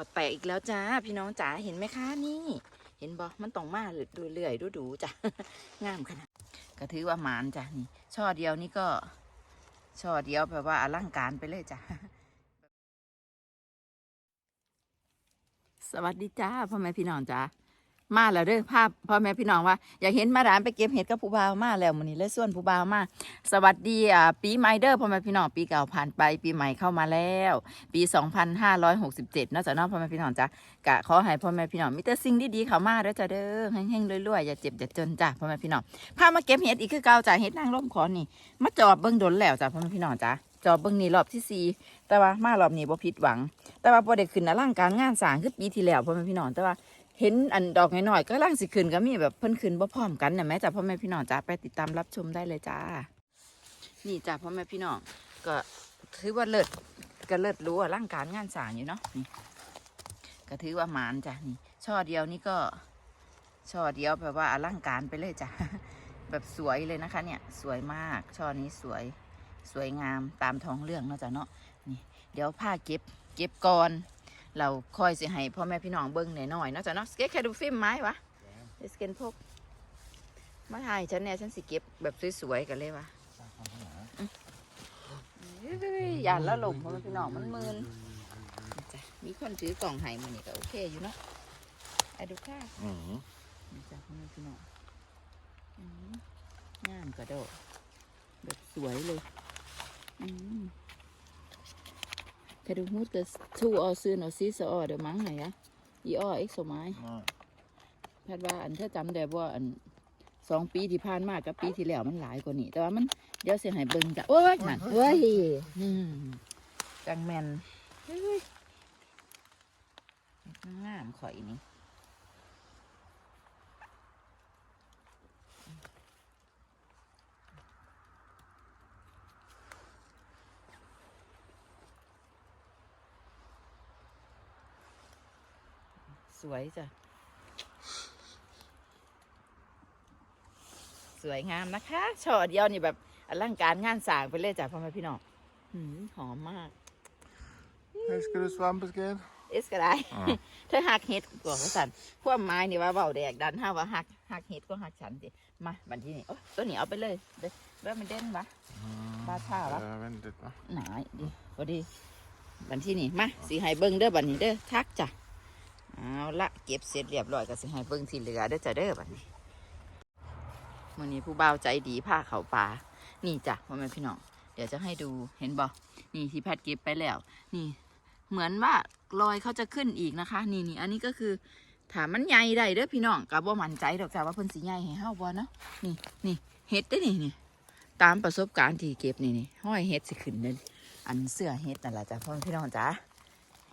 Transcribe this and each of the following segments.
อดแตกอีกแล้วจ้า พี่น้องจ๋าเห็นไหมคะนี่ เห็นบอมันต้องมาดูเรื่อยๆดูดูๆจ้ะงามขนาดก็ถือว่าหมานจ้ะนี่ช่อเดียวนี่ก็ช่อเดียวแปลว่าอลังการไปเลยจ้ะสวัสดีจ้าพ่อแม่พี่น้องจ้า มาแล้วเด้อภาพพ่อแม่พี่น้องว่า อยากเห็นมาดามไปเก็บเห็ดกับผู้บ่าวมาแล้วมื้อนี้เลยส่วนผู้บ่าวมาสวัสดีอ่าปีใหม่เด้อพ่อแม่พี่น้องปีเก่าผ่านไปปีใหม่เข้ามาแล้ว ปี 2567นาะจ้ะเนาะพ่อแม่พี่น้องจ้ากะขอให้พ่อแม่พี่น้องมีแต่สิ่งดีๆเข้ามาเด้อจ้ะเด้อเฮงๆรวยๆอย่าเจ็บอย่าจนจ้ะพ่อแม่พี่น้องพามาเก็บเห็ดอีกคือเก่าจ้ะเห็ดนางร่มขอนี่มาจอบเบิ่งดนแล้วจ้ะพ่อแม่พี่น้องจ้ะจอบเบิ่งนี่รอบที่สี่แต่ว่ามารอบนี้บ่ผิดหวัง แต่ว่าบ่ได้ขึ้นอลังการงานสร้างคือปีที่แล้วพ่อแม่พี่น้องแต่ว่า เห็นอันดอกน้อยๆก็ร่างสิขึ้นก็มีแบบเพิ่นขึ้นบ่พร้อมกันนะแม่จ้ะพ่อแม่พี่น้องจ้าไปติดตามรับชมได้เลยจ้า นี่จ้ะพ่อแม่พี่น้องก็ถือว่าเลิศก็เลิศรู้ว่าร่างการงานสางอยู่เนาะนี่ก็ถือว่าหมานจ้ะนี่ช่อเดียวนี่ก็ช่อเดียวแบบว่าอลังการไปเลยจ้ะแบบสวยเลยนะคะ เนี่ย สวยมากช่อนี้สวยสวยงามตามท้องเรื่องเนาะจ้ะเนาะนี่ เดี๋ยวผ้าเก็บ เก็บก่อน เราคอยสิให้พ่อแม่พี่น้องเบิ้งหน่อยๆเนาะจ้ะเนาะสเก็ตแค่ดูฟิล์มไหมวะสเก็ตพกมาถ่ายฉันเนี่ยฉันสิเก็บแบบสวยๆกันเลยวะเอ้ยอย่าละหลมพ่อแม่พี่น้องมันมืนจ้ะมีคนถือกล่องให้มันนี่ก็โอเคอยู่เนาะไอ้ดูค่ะ Mm. นี่จ้ะพ่อแม่พี่น้องอืมงามกระโดดแบบสวยเลย อืม Kan du huske to år siden og sidste år, det mangler jeg. I år ikke så meget. Nej. พัดว่าอันถ้าจำได้ว่าอันสองปีที่ผ่านมากับปีที่แล้วมันหลายกว่านี้ แต่ว่ามันเดี๋ยวเสียหายเบิ่งจ้ะโอ้ยนั่นเว้ยอืมจังแมนเฮ้ยงามข่อยนี่ สวยจ้ะ สวยงามนะคะช่อเดียวนี่แบบอลังการงานสร้างไปเลยจ้ะพ่อแม่พี่น้องหืมหอมมาก Elsker du svampeskred? เอสก็ได้อ่าเธอหักเห็ดก่อนว่าสันพวกไม้นี่ว่าเบาแดกดันห้าว่าหักหักเห็ดก็หักฉันสิมาบันที่นี่โอ้ตัวนี้เอาไปเลยเด้อเริ่มมันเด่นวะ Bare tager, hva'? Ja, vent litt, da. หนายดิพอดี บันที่นี่มาสีให้เบิ้งเด้อบันนี้เด้อทักจ้ะ เอาละเก็บเสร็จเรียบร้อยก็สิให้เบิ้งที่เหลือเด้อจ้ะเด้อบันนี้มื่อนี้ผู้บ่าวใจดีพาเขาป่านี่จ้ะพ่อแม่พี่น้องเดี๋ยวจะให้ดูเห็นบ่นี่ที่แพทย์เก็บไปแล้ว นี่ เหมือนว่ารอยเขาจะขึ้นอีกนะคะ นี่นี่อันนี้ก็คือถามมันใหญ่ได้เด้อพี่น้องกับว่ามั่นใจดอกจ้ะว่าเพิ่นสิใหญ่ให้เฮาบ่เนาะนี่นี่เห็ดเด้นี่นี่ตามประสบการณ์ที่เก็บนี่นี่ห้อยเห็ดสิขึ้นเด้ออันเสื้อเห็ดนั่นแหละจ้ะพ่อแม่พี่น้องจ้ะ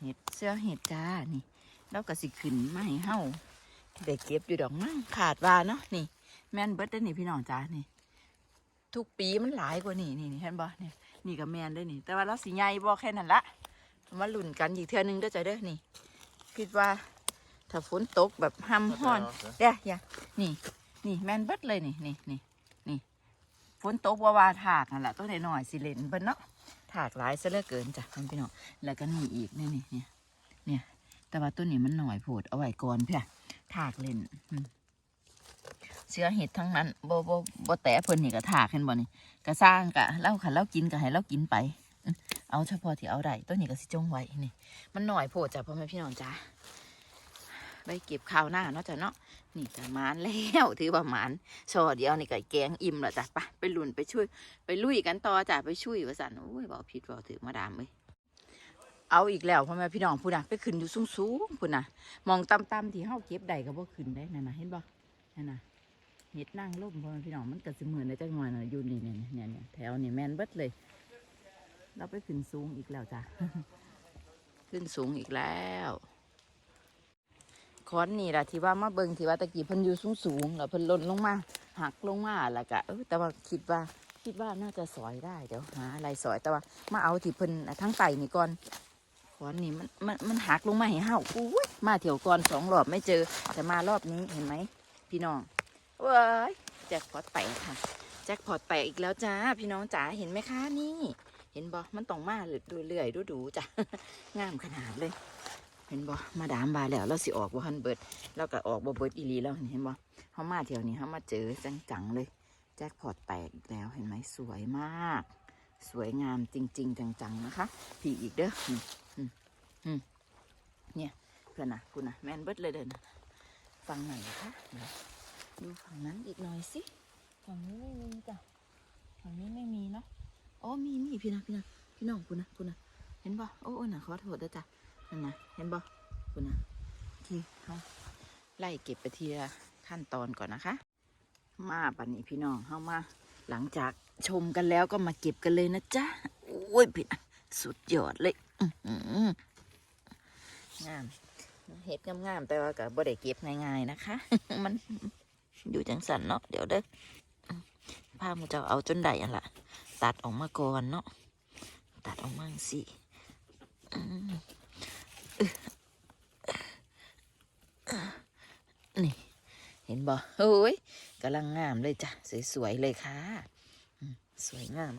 เห็ดเสื้อเห็ดจ้านี่ แล้วก็สิขึ้นมาให้เฮาได้เก็บอยู่ดอกมั้งขาดว่าเนาะนี่ แม่นเบิดเด้อนี่พี่น้องจ้านี่ ทุกปีมันหลายกว่านี่นี่นี่เห็นบ่นี่นี่ก็แม่นเด้อนี่ แต่ว่าเราสิใหญ่บ่แค่นั้นละมาลุ้นกันอีกเทื่อนึงเด้อจ้ะเด้อนี่คิดว่าถ้าฝนตกแบบห้ำห้อนเด้ออย่านี่ นี่แม่นเบิดเลยนี่นี่นี่นี่ฝนตกว่าว่าถากนั่นแหละต้นน้อยๆสิเลนเบิ่นเนาะถากหลายซะเหลือเกินจ้ะมันพี่น้องแล้วก็นี่อีกนี่นี่เนี่ยเนี่ย แต่ว่าต้นนี้มันหน่อยโพดเอาไว้ก่อนเพื่อถากเล่นเสื้อเห็ดทั้งนั้นโบ่บ่บ่แตะเพิ่นนี่ก็ถากเห็นบ่นี่ก็สร้างกะเล่าขันเล่ากินก็ให้เล่ากินไป เอาเฉพาะที่เอาได้ตัวนี้ก็สิจงไว้นี่ มันหน่อยโพดจ้ะพ่อแม่พี่น้องจ้าไปเก็บข้าวหน้าเนาะจ้ะเนาะนี่จะมานแล้วถือว่ามานชอเดียวนี่ก็แกงอิ่มแล้วจ้ะไปไปลุนไปช่วย ไปลุยกันต่อจ้ะไปช่วยว่าสันโอ้ยบอกผิดบอกถือมาดามเลย เอาอีกแล้วพ่อแม่พี่น้องพูดนะไปขึ้นอยู่สูงสูงพูดนะมองต่ำๆที่เฮาเก็บได้ก็บ่ขึ้นได้นั่นนะเห็นบ่นั่นนะเห็ดนั่งล่มพ่อแม่พี่น้องมันก็สิเหมือนในจังหวะน่ะอยู่นี่เนี่ยเนี่ยเนี่ยแถวนี่แม่นเบิดเลย เราไปขึ้นสูงอีกแล้วจ้ะขึ้นสูงอีกแล้วคอนนี่แหละที่ว่ามาเบิงที่ว่าตะกี้เพิ่นอยู่สูงสูงแล้วเพิ่นล่นลงมาหักลงมาแล้วก็เออแต่ว่าคิดว่าคิดว่าน่าจะสอยได้เดี๋ยวหาอะไรสอยแต่ว่ามาเอาที่เพิ่นทั้งไตนี่ก่อน คอนนี่มันมันมันหักลงมาให้เฮาอุ้ยมาเที่ยวก่อนสองรอบไม่เจอ แต่มารอบนี้เห็นไหมพี่น้องว้ายแจ็คพอตแตกค่ะ แจ็คพอตแตกอีกแล้วจ้า พี่น้องจ๋าเห็นไหมคะนี่ เห็นบ่มันต้องมาดูเรื่อยดูดูจ้ะงามขนาดเลย เห็นบ่มาดามบาแล้วเราสิออกบ่ฮันเบิดแล้วก็ออกบ่เบิร์ดอีลีแล้วเห็นบ่เฮามาเที่ยวนี้เฮามาเจอจังๆเลย แจ็คพอตแตกอีกแล้วเห็นไหมสวยมาก สวยงามจริง ๆ จังๆนะคะ พี่อีกเด้ออืมเนี่ยเพื่อนนะคุณนะแมนเบิดเลยเด้อนฟังหน่อยคะดูฝั่งนั้นอีกหน่อยสิฝั่งนี้ไม่มีจ้ะฝั่งนี้ไม่มีเนาะอ๋อมีมีพี่นะพี่นะพี่น้องคุณนะคุณนะเห็นบ่โอ้โอ้น่ะขอโทษด้วยจ้ะนั่นนะเห็นบ่คุณนะโอเคเอาไล่เก็บไปทีละขั้นตอนก่อนนะคะ มาปันนี้พี่น้องเข้ามา หลังจากชมกันแล้วก็มาเก็บกันเลยนะจ๊ะ โอ้ยพี่นะสุดยอดเลยงามเห็ดงามๆแต่ว่าก็บ่ได้เก็บง่ายๆนะคะ มันอยู่จังสันเนาะเดี๋ยวเด้อผ้ามันจะเอาจนได้อันละตัดออกมาก่อนเนาะตัดออกมาสิอืม เห็นบ่โอ้ยกำลังงามเลยจ้ะ สวยๆเลยค่ะสวยงาม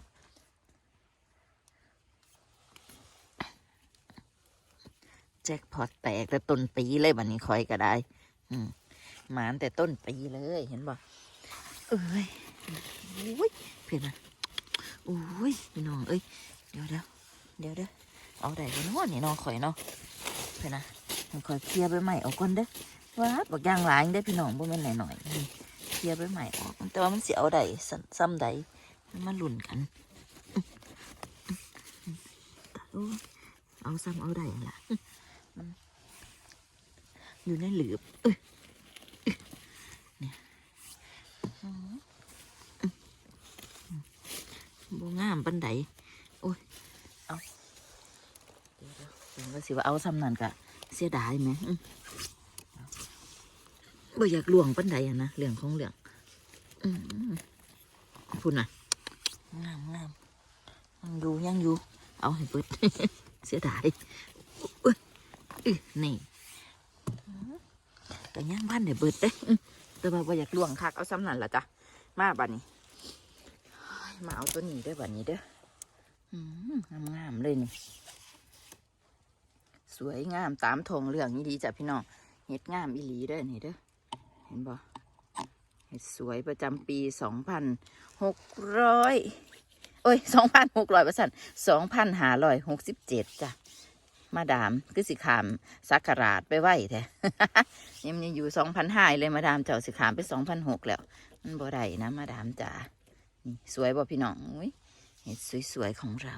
แจ็คพอตแตกแต่ต้นปีเลยบันนี้คอยก็ได้ อืมหมานแต่ต้นปีเลยเห็นบ่เอ้ยโอ้ยเพื่อนนะโอ้ยพี่น้องเอ้ยเดี๋ยวเดี๋ยวเดี๋ยวเด้อเอาได้กันวะนี่น้องข่อยเนาะเพื่อนนะมันคอยเคลียร์ใบใหม่ออกก่อนเด้อ ว้าบอกย่างหลายได้พี่น้องบ่แม่นหน่อยๆเคลียร์ไปใหม่ออก แต่ว่ามันสิเอาใดซ้ำซ้ำใดมันมาหลุ่นกันโอ้ยเอาซ้ำเอาใดล่ะอยู่ในหลืบเอ้ยเนี่ยอืมอืมบ่งามปันใดโอ้ยเอาเดี๋ยวเดี๋ยวสิว่าเอาซ้ำนั่นกะเสียดายไหม บ่อยากลวงปันใดอะนะเรื่องของเรื่องอืมพูดน่ะงามงามยังอยู่ยังอยู่ เอาให้เปิดเสียดายอุ๊ยอื้อนี่แต่ย่างบ้านเนี่ยเบิดเด้อื้อแต่ว่าบ่อยากลวงคักเอาซ้ำนั่นละจ้ะมาบัดนี้เฮ้ยมาเอาตัวนี้เด้อบัดนี้เด้ออืมงามงามๆเลยนี่สวยงามตามทงเรื่องนี้ดีจ้ะพี่น้องเห็ดงามอีหลีเด้อนี่เด้อ เห็นบ่เห็ดสวยประจำปีสองพันหกร้อยโอ้ยสองพันหกร้อยปร์เซ็นสองพันห้าร้อยหกสิบเจ็ดจ้ะ มาดามคือสิขามสักการาดไปไหวแท้ยังยังอยู่สองพันห้าเลยมาดามเจ้าสิขามไปสองพันหกแล้ว มันบ่ได้นะ มาดามจ๋านี่สวยบ่พี่น้องอุ้ยเห็ดสวยๆของเรา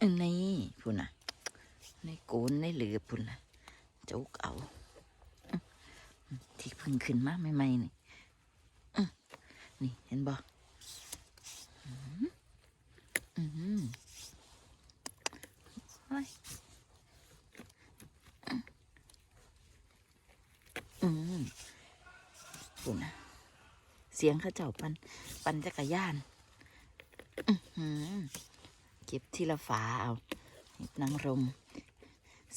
อันนี้พุ่นน่ะในโกนในเหลือพุ่นน่ะจุกเอาที่พึ่งขึ้นมาใหม่ๆนี่นี่เห็นบ่อื้ออื้ยอืมพุ่นน่ะเสียงข้าเจ้าปัน ปันจักรยาน อือ เก็บที่ละฝาเอาเห็ดนางรม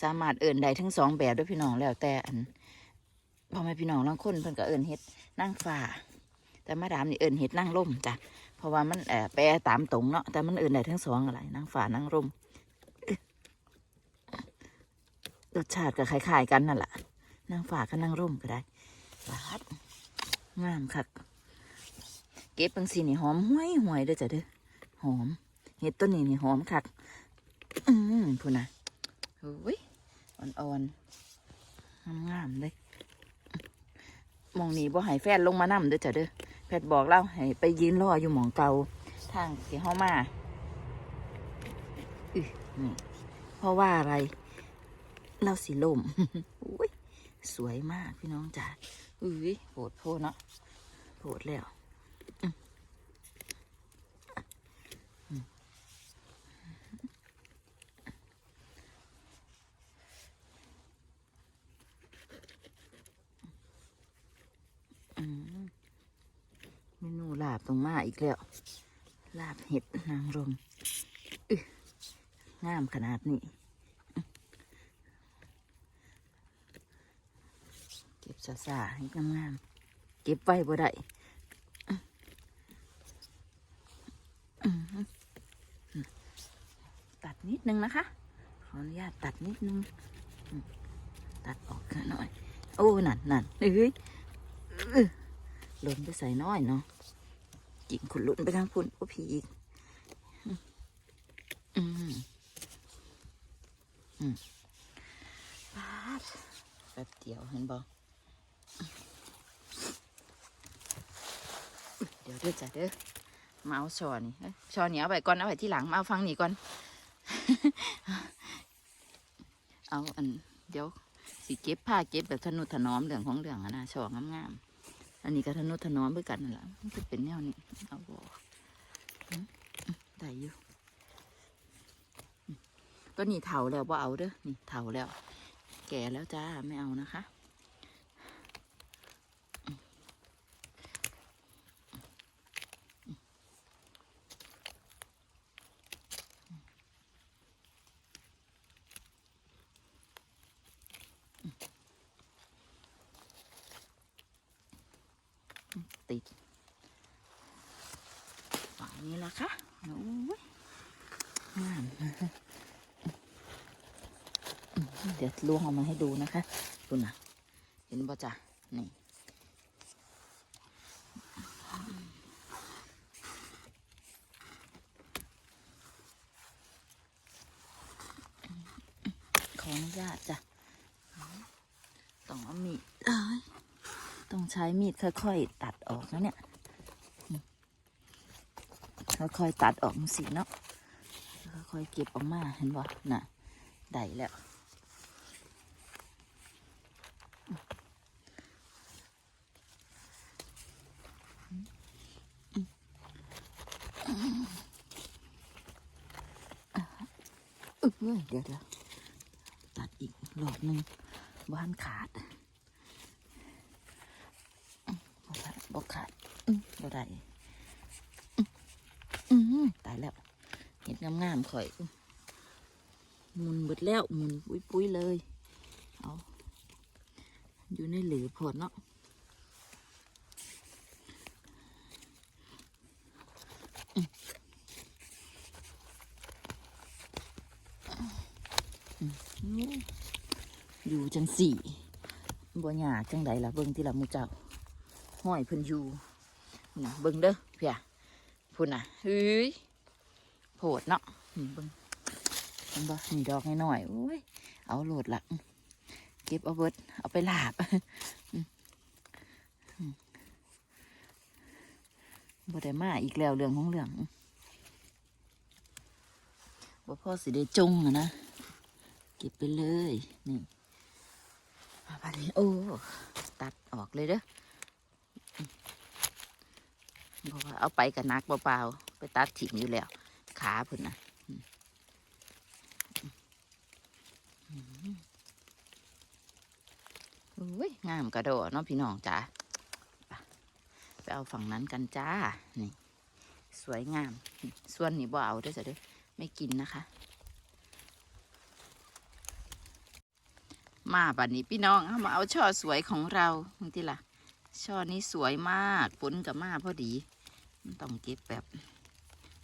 สามารถเอิ่นได้ทั้งสองแบบด้วยพี่น้องแล้วแต่อันพ่อแม่พี่น้องลางคนเพิ่นก็เอิ่นเห็ดนางฟ้าแต่มาดามนี่เอิ่นเห็ดนางร่มจ้ะเพราะว่ามันเออแปลตามตรงเนาะแต่มันเอิ่นได้ทั้งสองอะไรนางฟ้านางร่มรสชาติก็คล้ายๆกันนั่นแหละนางฟ้ากับนางร่มก็ได้บาดงามคักเก็บบังสีนี่หอมห้วยห่วยเด้อจ้ะเด้อหอม เห็ดต้นนี้นี่หอมคัก อืมพูนะโอ้ยอ่อนๆงามๆเลยมองนี้บ่ให้แฟนลงมานำเด้อจ้ะเด้อแพทย์บอกเล่าให้ไปยืนรออยู่หมองเก่าทางที่เฮามาอือนี่เพราะว่าอะไร เราสีลมอุ้ยสวยมากพี่น้องจ๋าอุ้ยโหดโพดเนาะโหดแล้ว อืมเมนูลาบตรงมา อีกแล้ว ลาบเห็ดนางรมงามขนาดนี้ เก็บซาซาให้งามๆเก็บไว้บ่ได้อื้ออื้อนิดนึงนะคะ ขออนุญาตตัดนิดนึง ตัดออกหน่อย โอ้ นั่นนั่นเอ้ยหล่นไปใส่น้อยเนาะ กิ่งขุดหล่นไปทางพุ่นโอ้พี่อีกอืมอืมปาดแป๊บเดียวเห็นบ่เดี๋ยวเด้อจ้ะเด้อมาเอาช้อนนี่เอ้ยช้อนนี่เอาไว้ก่อนเอาไว้ที่หลังมาเอาฟังนี่ก่อน เอาอัน เดี๋ยวสิเก็บผ้าเก็บแบบทนุถนอมเรื่องของเรื่องอะนะช่องงามๆ อันนี้ก็ทนุถนอมเพื่อกันนั่นแหละมันจะเป็นแนวนี้เอาบอได้อยู่อืมตัวนี้เถาแล้วบ่เอาเด้อนี่เถาแล้ว แก่แล้วจ้าไม่เอานะคะ ติดฝั่งนี้ละค่ะโอ้ยงามเดี๋ยวล้วงออกมาให้ดูนะคะดูนะเห็นบ่จ้ะนี่ขออนุญาตจ้ะต้องเอามีดเอ้ย ต้องใช้มีดค่อยๆตัดออกนะเนี่ย ค่อยๆตัดออกสิเนาะ ค่อยๆเก็บออกมาเห็นบ่น่ะ ได้แล้วอึ๊บเว้ยเดี๋ยวเดี๋ยวตัดอีกรอบหนึ่งบ้านขาดอื้อ บ่ขาดบ่ขาดอื้อบ่ได้อื้ออื้อตายแล้วเห็ดงามๆข่อยอื้อหมุนเบิดแล้วหมุนปุ้ยๆเลย เอาอยู่ในหลือพอดเนาะอื้ออยู่จังสี่บ่หยากจังใดล่ะเบิ่งที่ละหมูเจ้า ห้อยเพิ่นอยู่นะเบิ่งเด้อเพียพุ่นน่ะเฮ้ยโผดเนาะนี่เบิ่งเห็นบ่นี่ดอกน้อยๆโอ้ยเอาโหลดละเก็บเอาเบิดเอาไปลาบบ่ได้มาอีกแล้วเรื่องของเรื่องบ่พ่อสิได้จงอะนะเก็บไปเลยนี่มาบัดนี้โอ้ตัดออกเลยเด้อ เพราะว่าเอาไปกับนักเปล่าๆไปตัดถิ่งอยู่แล้ว ขาพุ่นนะอืมอืมโอ้ยงามกระโดดเนาะพี่น้องจ้าไปเอาฝั่งนั้นกันจ้า นี่ สวยงาม ส่วนนี้บ่เอาด้วยจ้ะเด้อไม่กินนะคะ มาบัดนี้พี่น้องเอามาเอาช่อสวยของเราทีล่ะ ช่อนี้สวยมากผลกับมาพอดีมันต้องเก็บแบบ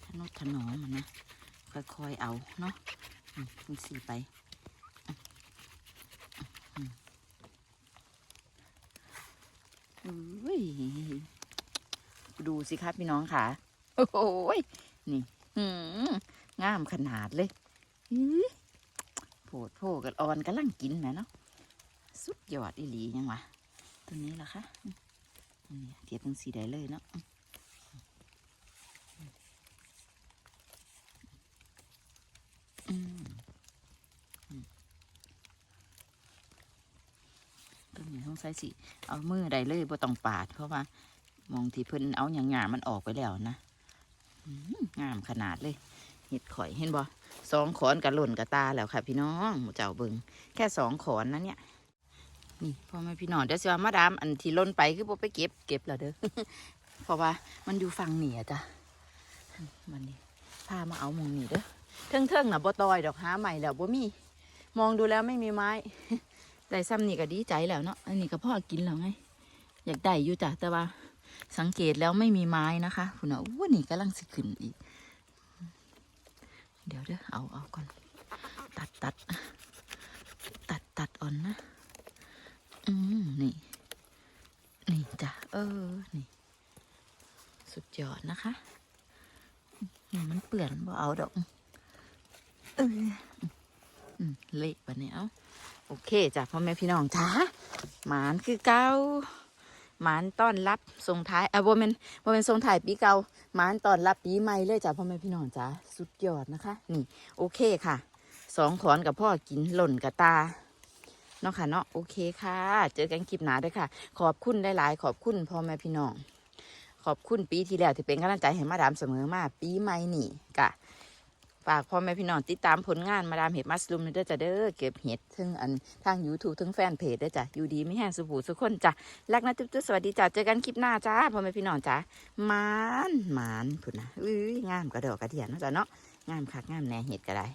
ทนุถนอมอะนนะค่อยๆเอาเนาะอืมมันสีไปอุ้ยดูสิครับพี่น้องค่ะ โอ้โหยนี่งามขนาดเลยโผดโผกันอ่อนกำลังกินแหมเนาะสุดยอดอีหลียังวะ ตัวนี้ล่ะคะอืมอันนี้เก็บเป็นสีได้เลยเนาะตัวนี้ต้องใส่สีเอามือได้เลยบ่ต้องปาด เพราะว่า มองที่เพิ่นเอาอย่างงามมันออกไปแล้วนะงามขนาดเลยเห็ดข่อยเห็นบ่สองขอนกับหล่นกับตาแล้วค่ะ พี่น้องหมูเจ้าเบิงแค่สองขอนนะเนี่ย นี่พ่อแม่พี่น้องเดี๋ยวสิว่ามาดามอันที่ล้นไปคือบ่ไปเก็บเก็บแล้วเด้อเพราะว่ามันอยู่ฝั่งเหนือจ้ะมันนี่พามาเอามองนี่เด้อเทิงเทิงน่ะบ่ตอยดอกหาใหม่แล้วบ่มี มองดูแล้วไม่มีไม้ได้ซ้ำนี่ก็ดีใจแล้วเนาะอันนี้ก็พ่อกินแล้วไง อยากได้อยู่จ้ะแต่ว่า สังเกตแล้วไม่มีไม้นะคะคุณน่ะอู้นี่กำลังสิขึ้นอีก เดี๋ยวเด้อเอาเอาก่อน ตัดตัดตัดตัดอ่อนนะ อืมนี่ นี่จ้ะเออ นี่ สุดยอดนะคะอืมมันเปื่อนบ่เอาดอกเออเละปะเนี่ยโอเคจ้ะพ่อแม่พี่น้องจ้าหมานคือเก้าหมานต้อนรับส่งท้ายอะบ่แม่นบ่แม่นส่งท้ายปีเก่าหมานต้อนรับปีใหม่เลยจ้ะพ่อแม่พี่น้องจ้าสุดยอดนะคะ นี่ โอเคค่ะสองขอนกับพ่อกินหล่นกับตาเนาะค่ะเนาะโอเคค่ะ เจอกันคลิปหนาด้วยค่ะ ขอบคุณหลายๆ ขอบคุณพ่อแม่พี่น้อง ขอบคุณปีที่แล้วที่เป็นกำลังใจให้มาดามเสมอมาปีใหม่นี่กะฝากพ่อแม่พี่น้องติดตามผลงานมาดามเห็ดมัสลุมเด้อจ้ะเด้อเก็บเห็ดทั้งอันทาง YouTube ทั้งแฟนเพจเด้อจ้ะอยู่ดีไม่แห้งสุบูสุขคนจ้ะรักนะจุ๊บๆสวัสดีจ้ะเจอกันคลิปหน้าจ้าพ่อแม่พี่น้องจ้ะมานมานพุ่นนะอุ้ยงามกระดอกกระเดียนนาะจ้ะเนาะงามคักงามแหน่เห็ดก็ได้